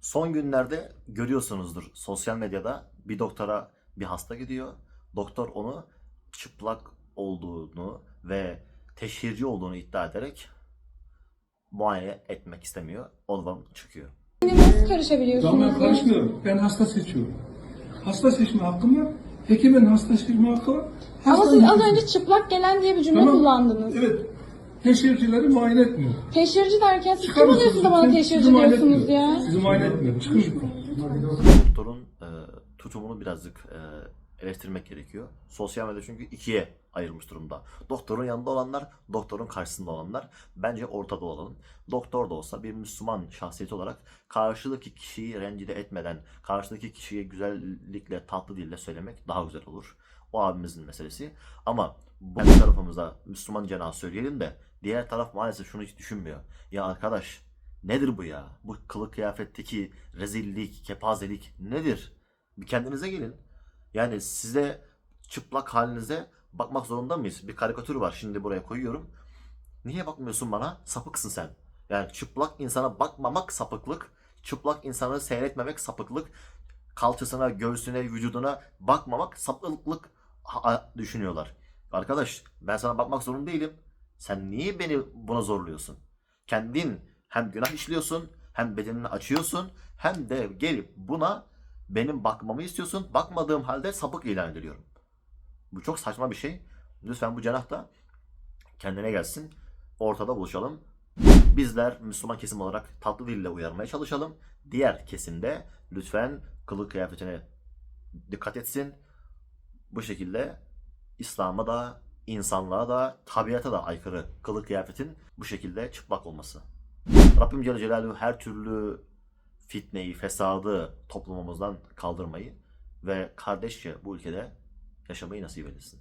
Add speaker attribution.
Speaker 1: Son günlerde görüyorsunuzdur sosyal medyada bir doktora bir hasta gidiyor. Doktor onu çıplak olduğunu ve teşhirci olduğunu iddia ederek muayene etmek istemiyor. Ondan çıkıyor.
Speaker 2: Nasıl karışabiliyorsunuz?
Speaker 3: Ben karışmıyorum. Ben hasta seçiyorum. Hasta seçme hakkım var. Hekimin hasta seçme hakkı var.
Speaker 2: Ama siz az önce çıplak gelen diye bir cümle
Speaker 3: Tamam.
Speaker 2: kullandınız.
Speaker 3: Evet. Teşhircileri muayene etmiyor.
Speaker 2: Teşhirci derken siz kim oluyorsunuz da bana teşhirci diyorsunuz ya?
Speaker 3: Sizi muayene etmiyorum. Çıkın.
Speaker 1: Doktorun e, tutumunu birazcık e, eleştirmek gerekiyor. Sosyal medya çünkü ikiye ayrılmış durumda. Doktorun yanında olanlar, doktorun karşısında olanlar. Bence ortada olalım. Doktor da olsa bir Müslüman şahsiyeti olarak karşıdaki kişiyi rencide etmeden, karşıdaki kişiye güzellikle, tatlı dille söylemek daha güzel olur. O abimizin meselesi. Ama bu tarafımıza Müslüman cenah söyleyelim de diğer taraf maalesef şunu hiç düşünmüyor. Ya arkadaş nedir bu ya? Bu kılık kıyafetteki rezillik, kepazelik nedir? Bir kendinize gelin. Yani size çıplak halinize bakmak zorunda mıyız? Bir karikatür var şimdi buraya koyuyorum. Niye bakmıyorsun bana? Sapıksın sen. Yani çıplak insana bakmamak sapıklık, çıplak insanı seyretmemek sapıklık, kalçasına, göğsüne, vücuduna bakmamak sapıklık düşünüyorlar. Arkadaş ben sana bakmak zorunda değilim. Sen niye beni buna zorluyorsun? Kendin hem günah işliyorsun, hem bedenini açıyorsun, hem de gelip buna benim bakmamı istiyorsun. Bakmadığım halde sapık ilan ediliyorum. Bu çok saçma bir şey. Lütfen bu cenah da kendine gelsin. Ortada buluşalım. Bizler Müslüman kesim olarak tatlı dille uyarmaya çalışalım. Diğer kesimde lütfen kılık kıyafetine dikkat etsin. Bu şekilde İslam'a da, insanlığa da, tabiata da aykırı kılık kıyafetin bu şekilde çıplak olması. Rabbim Celle Celaluhu her türlü fitneyi, fesadı toplumumuzdan kaldırmayı ve kardeşçe bu ülkede yaşamayı nasip etsin.